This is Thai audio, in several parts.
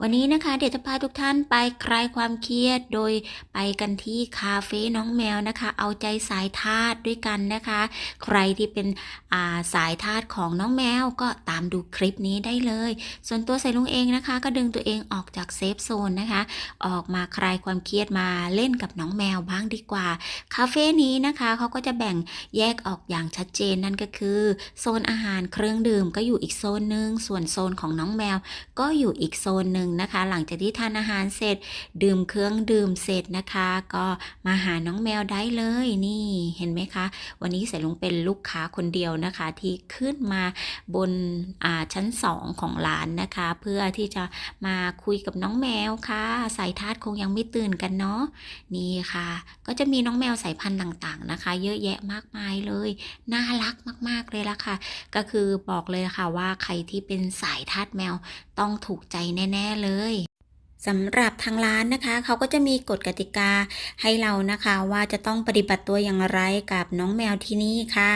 วันนี้นะคะเดี๋ยวจะพาทุกท่านไปคลายความเครียดโดยไปกันที่คาเฟ่น้องแมวนะคะ เอาใจสายทาสด้วยกันนะคะ ใครที่เป็นาสายทาสของน้องแมวก็ตามดูคลิปนี้ได้เลย ส่วนตัวใส่ลุงเองนะคะ ก็ดึงตัวเองออกจากเซฟโซนนะคะ ออกมาคลายความเครียดมาเล่นกับน้องแมวบ้างดีกว่าคาเฟ่นี้นะคะเขาก็จะแบ่งแยกออกอย่างชัดเจนนั่นก็คือ โซนอาหารเครื่องดื่มก็อยู่อีกโซนหนึ่งส่วนโซนของน้องแมว ก็อยู่อีกโซนหนึ่งนะคะ หลังจากที่ทานอาหารเสร็จ ดื่มเครื่องดื่มเสร็จนะคะ ก็มาหาน้องแมวได้เลยนี่เห็นไหมคะ วันนี้ใส่ลุงเป็นลูกค้าคนเดียวนะคะ ที่ขึ้นมาบนาชั้นสองของร้านนะคะ เพื่อที่จะมาคุยกับน้องแมวค่ะ สายทาสคงยังไม่ตื่นกันเนาะนี่ค่ะ ก็จะมีน้องแมวสายพันธุ์ต่างๆนะคะ เยอะแยะมากมายเลยน่ารักมากๆเลยละค่ะ ก็คือบอกเลยค่ะว่าใครที่เป็นสายทาสแมวต้องถูกใจแน่ ๆ เลยสำหรับทางร้านนะคะเขาก็จะมีกฎกติกาให้เรานะคะว่าจะต้องปฏิบัติตัวอย่างไรกับน้องแมวที่นี่ค่ะ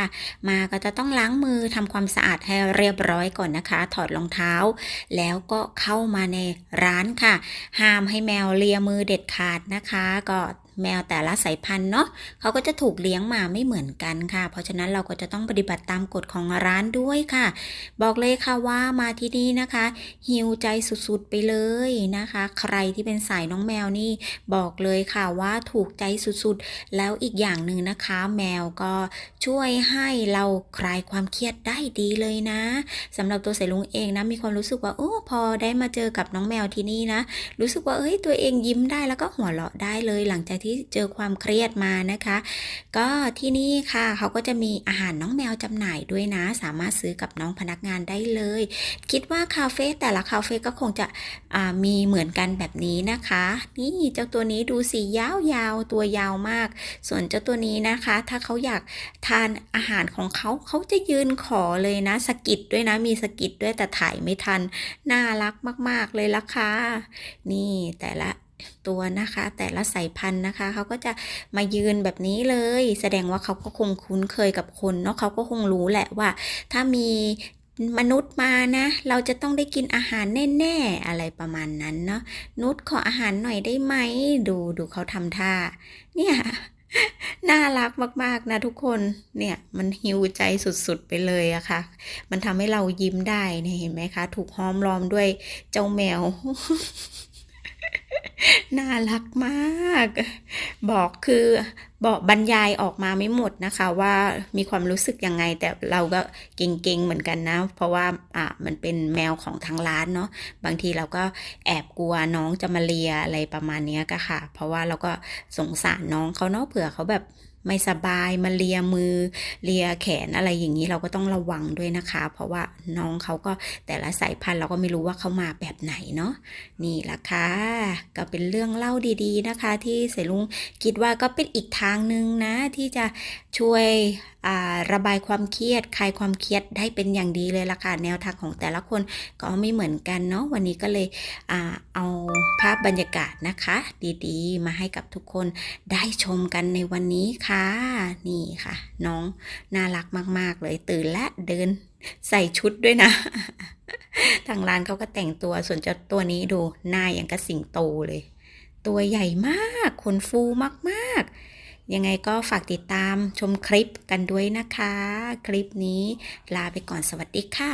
มาก็จะต้องล้างมือทำความสะอาดให้เรียบร้อยก่อนนะคะ ถอดรองเท้า แล้วก็เข้ามาในร้านค่ะ ห้ามให้แมวเลียมือเด็ดขาดนะคะ ก็ แมวแต่ละสายพันธุ์เนาะเขาก็จะถูกเลี้ยงมาไม่เหมือนกันค่ะ เพราะฉะนั้นเราก็จะต้องปฏิบัติตามกฎของร้านด้วยค่ะ บอกเลยค่ะว่ามาที่นี่นะคะ หิวใจสุดๆไปเลยนะคะ ใครที่เป็นสายน้องแมวนี่บอกเลยค่ะว่าถูกใจสุดๆ แล้วอีกอย่างหนึ่งนะคะ แมวก็ช่วยให้เราคลายความเครียดได้ดีเลยนะสำหรับตัวสายลุงเองนะมีความรู้สึกว่าโอ้พอได้มาเจอกับน้องแมวที่นี่นะ รู้สึกว่าเอ้ยตัวเองยิ้มได้แล้วก็หัวเราะได้เลยหลังจากที่เจอความเครียดมานะคะ ก็ที่นี่ค่ะเขาก็จะมีอาหารน้องแมวจำหน่ายด้วยนะ สามารถซื้อกับน้องพนักงานได้เลย คิดว่าคาเฟ่แต่ละคาเฟ่ก็คงจะมีเหมือนกันแบบนี้นะคะ นี่เจ้าตัวนี้ดูสียาวๆตัวยาวมาก ส่วนเจ้าตัวนี้นะคะ ถ้าเขาอยากทานอาหารของเขาเขาจะยืนขอเลยนะสกิดด้วยนะมีสกิดด้วยแต่ถ่ายไม่ทัน น่ารักมาก ๆ เลยละค่ะนี่แต่ละ ตัวนะคะ แต่ละสายพันธุ์นะคะเขาก็จะมายืนแบบนี้เลย แสดงว่าเขาก็คงคุ้นเคยกับคนเนาะเขาก็คงรู้แหละว่า ถ้ามีมนุษย์มานะ เราจะต้องได้กินอาหารแน่ๆ อะไรประมาณนั้นเนาะนุชขออาหารหน่อยได้ไหม ดูดูเขาทำท่า เนี่ยน่ารักมากๆนะทุกคนเนี่ยมันฮิวใจสุดๆไปเลยอะค่ะ มันทำให้เรายิ้มได้เนี่ยเห็นไหมคะ ถูกห้อมล้อมด้วยเจ้าแมว น่ารักมาก บอกคือบอกบรรยายออกมาไม่หมดนะคะ ว่ามีความรู้สึกยังไง แต่เราก็เก่งๆเหมือนกันนะ เพราะว่าอะมันเป็นแมวของทางร้านเนาะบางทีเราก็แอบกลัวน้องจะมาเลียอะไรประมาณเนี้ยก็ค่ะ เพราะว่าเราก็สงสารน้องเขาเนาะเผื่อเขาแบบไม่สบายมาเลียมือเลียแขนอะไรอย่างนี้เราก็ต้องระวังด้วยนะคะ เพราะว่าน้องเขาก็แต่ละสายพันธุ์เราก็ไม่รู้ว่าเขามาแบบไหนเนาะนี่ละค่ะก็เป็นเรื่องเล่าดีๆนะคะ ที่เสลุงคิดว่าก็เป็นอีกทางางหนึ่งนะ ที่จะช่วยระบายความเครียดคลายความเครียดได้เป็นอย่างดีเลยละค่ะแนวทางของแต่ละคนก็ไม่เหมือนกันเนาะวันนี้ก็เลยอเอาภาพบรรยากาศนะคะ ดีๆ มาให้กับทุกคนได้ชมกันในวันนี้ค่ะ นี่ค่ะ น้องน่ารักมาก ๆ เลยตื่นและเดินใส่ชุดด้วยนะ ทางร้านเขาก็แต่งตัวส่วนเจ้าตัวนี้ดูหน้าอย่างกับสิงโตเลย ตัวใหญ่มากขนฟูมากๆ ยังไงก็ฝากติดตามชมคลิปกันด้วยนะคะ คลิปนี้ลาไปก่อนสวัสดีค่ะ